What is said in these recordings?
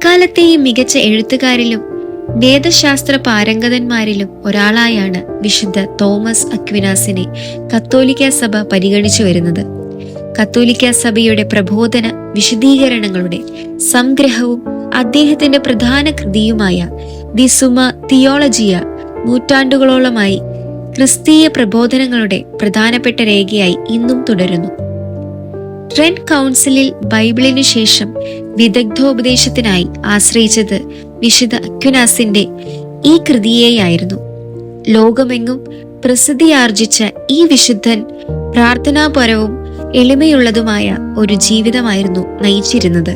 എക്കാലത്തെയും മികച്ച എഴുത്തുകാരിലും വേദശാസ്ത്ര പാരംഗതന്മാരിലും ഒരാളായാണ് വിശുദ്ധ തോമസ് അക്വിനാസിനെ കത്തോലിക്ക സഭ പരിഗണിച്ചു വരുന്നത്. കത്തോലിക്ക സഭയുടെ പ്രബോധന വിശദീകരണങ്ങളുടെ സംഗ്രഹവും അദ്ദേഹത്തിന്റെ പ്രധാന കൃതിയുമായ ദി സുമ തിയോളജിയ നൂറ്റാണ്ടുകളോളമായി ക്രിസ്തീയ പ്രബോധനങ്ങളുടെ പ്രധാനപ്പെട്ട രേഖയായി ഇന്നും തുടരുന്നു. ട്രെൻഡ് കൗൺസിലിൽ ബൈബിളിനു ശേഷം വിദഗ്ധോപദേശത്തിനായി ആശ്രയിച്ചത് വിശുദ്ധ അക്യുനാസിന്റെ ഈ കൃതിയെയായിരുന്നു. ലോകമെങ്ങും പ്രസിദ്ധിയാർജിച്ച ഈ വിശുദ്ധൻ പ്രാർത്ഥനാപരവും എളിമയുള്ളതുമായ ഒരു ജീവിതമായിരുന്നു നയിച്ചിരുന്നത്.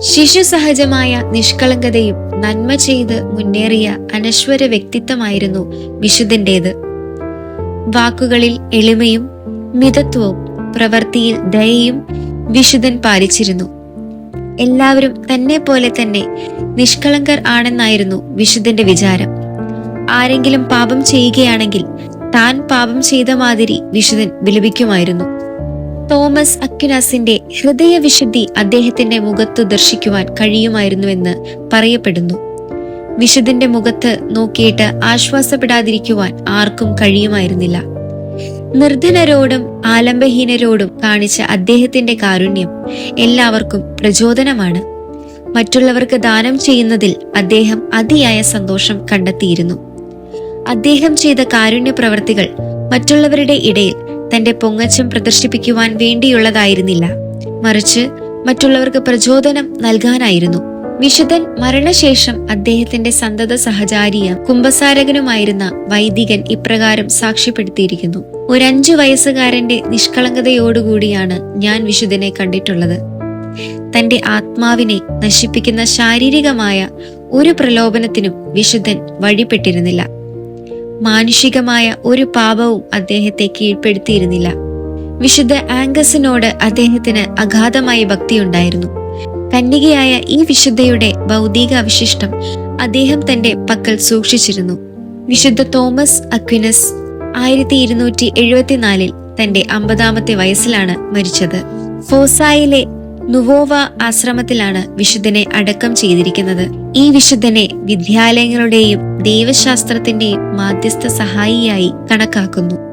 ശിശു സഹജമായ നിഷ്കളങ്കതയും നന്മ ചെയ്ത് മുന്നേറിയ അനശ്വര വ്യക്തിത്വമായിരുന്നു വിശുദ്ധന്റേത്. വാക്കുകളിൽ എളിമയും മിതത്വവും പ്രവൃത്തിയിൽ ദയയും വിശുദ്ധൻ പാലിച്ചിരുന്നു. എല്ലാവരും തന്നെ പോലെ തന്നെ നിഷ്കളങ്കർ ആണെന്നായിരുന്നു വിശുദ്ധന്റെ വിചാരം. ആരെങ്കിലും പാപം ചെയ്യുകയാണെങ്കിൽ താൻ പാപം ചെയ്ത മാതിരി വിശുദ്ധൻ വിലപിക്കുമായിരുന്നു. തോമസ് അക്യുനാസിന്റെ ഹൃദയവിശുദ്ധി അദ്ദേഹത്തിന്റെ മുഖത്ത് ദർശിക്കുവാൻ കഴിയുമായിരുന്നുവെന്ന് പറയപ്പെടുന്നു. വിശുദ്ധന്റെ മുഖത്ത് നോക്കിയിട്ട് ആശ്വാസപ്പെടാതിരിക്കുവാൻ ആർക്കും കഴിയുമായിരുന്നില്ല. നിർധനരോടും ആലംബഹീനരോടും കാണിച്ച അദ്ദേഹത്തിന്റെ കാരുണ്യം എല്ലാവർക്കും പ്രചോദനമാണ്. മറ്റുള്ളവർക്ക് ദാനം ചെയ്യുന്നതിൽ അദ്ദേഹം അതിയായ സന്തോഷം കണ്ടെത്തിയിരുന്നു. അദ്ദേഹം ചെയ്ത കാരുണ്യ പ്രവർത്തികൾ മറ്റുള്ളവരുടെ ഇടയിൽ തന്റെ പൊങ്ങച്ചം പ്രദർശിപ്പിക്കുവാൻ വേണ്ടിയുള്ളതായിരുന്നില്ല. മറിച്ച് മറ്റുള്ളവർക്ക് പ്രചോദനം നൽകാനായിരുന്നു. വിശുദ്ധൻ മരണശേഷം അദ്ദേഹത്തിന്റെ സന്തത സഹചാരിയ കുംഭസാരകനുമായിരുന്ന വൈദികൻ ഇപ്രകാരം സാക്ഷ്യപ്പെടുത്തിയിരിക്കുന്നു. ഒരു അഞ്ചു വയസ്സുകാരന്റെ നിഷ്കളങ്കതയോടുകൂടിയാണ് ഞാൻ വിശുദ്ധനെ കണ്ടിട്ടുള്ളത്. തന്റെ ആത്മാവിനെ നശിപ്പിക്കുന്ന ശാരീരികമായ ഒരു പ്രലോഭനത്തിനും വിശുദ്ധൻ വഴിപ്പെട്ടിരുന്നില്ല. മാനുഷികമായ ഒരു പാപവും അദ്ദേഹത്തെ കീഴ്പ്പെടുത്തിയിരുന്നില്ല. വിശുദ്ധ ആംഗസിനോട് അദ്ദേഹത്തിന് അഗാധമായ ഭക്തിയുണ്ടായിരുന്നു. കന്യകയായ ഈ വിശുദ്ധയുടെ ഭൗതിക അവശിഷ്ടം അദ്ദേഹം തന്റെ പക്കൽ സൂക്ഷിച്ചിരുന്നു. വിശുദ്ധ തോമസ് അക്വിനസ് ആയിരത്തി ഇരുന്നൂറ്റി എഴുപത്തിനാലിൽ തന്റെ അമ്പതാമത്തെ വയസ്സിലാണ് മരിച്ചത്. ഫോസായിലെ നുവോവ ആശ്രമത്തിലാണ് വിശുദ്ധനെ അടക്കം ചെയ്തിരിക്കുന്നത്. ഈ വിശുദ്ധനെ വിദ്യാലയങ്ങളുടെയും ദൈവശാസ്ത്രത്തിന്റെയും മാധ്യസ്ഥ സഹായിയായി കണക്കാക്കുന്നു.